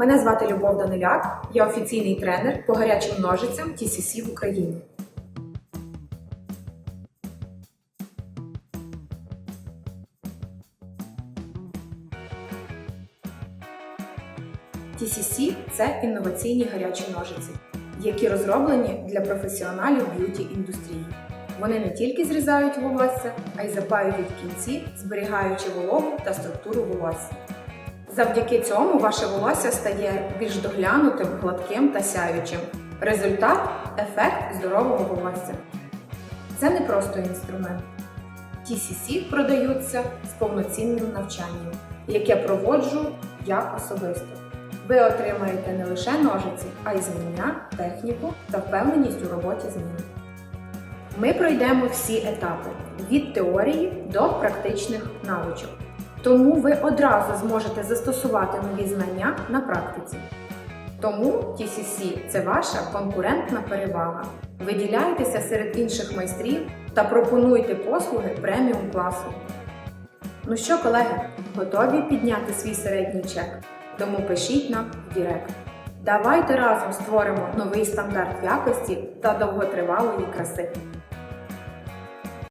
Мене звати Любов Даниляк, я офіційний тренер по гарячим ножицям TCC в Україні. TCC – це інноваційні гарячі ножиці, які розроблені для професіоналів б'юті індустрії. Вони не тільки зрізають волосся, а й запаюють кінці, зберігаючи вологу та структуру волосся. Завдяки цьому ваше волосся стає більш доглянутим, гладким та сяючим. Результат ефект здорового волосся. Це не просто інструмент. TCC продаються з повноцінним навчанням, яке проводжу я особисто. Ви отримаєте не лише ножиці, а й знання, техніку та впевненість у роботі з ними. Ми пройдемо всі етапи від теорії до практичних навичок. Тому ви одразу зможете застосувати нові знання на практиці. Тому TCC – це ваша конкурентна перевага. Виділяйтеся серед інших майстрів та пропонуйте послуги преміум класу. Ну що, колеги, готові підняти свій середній чек? Тому пишіть нам в Директ. Давайте разом створимо новий стандарт якості та довготривалої краси.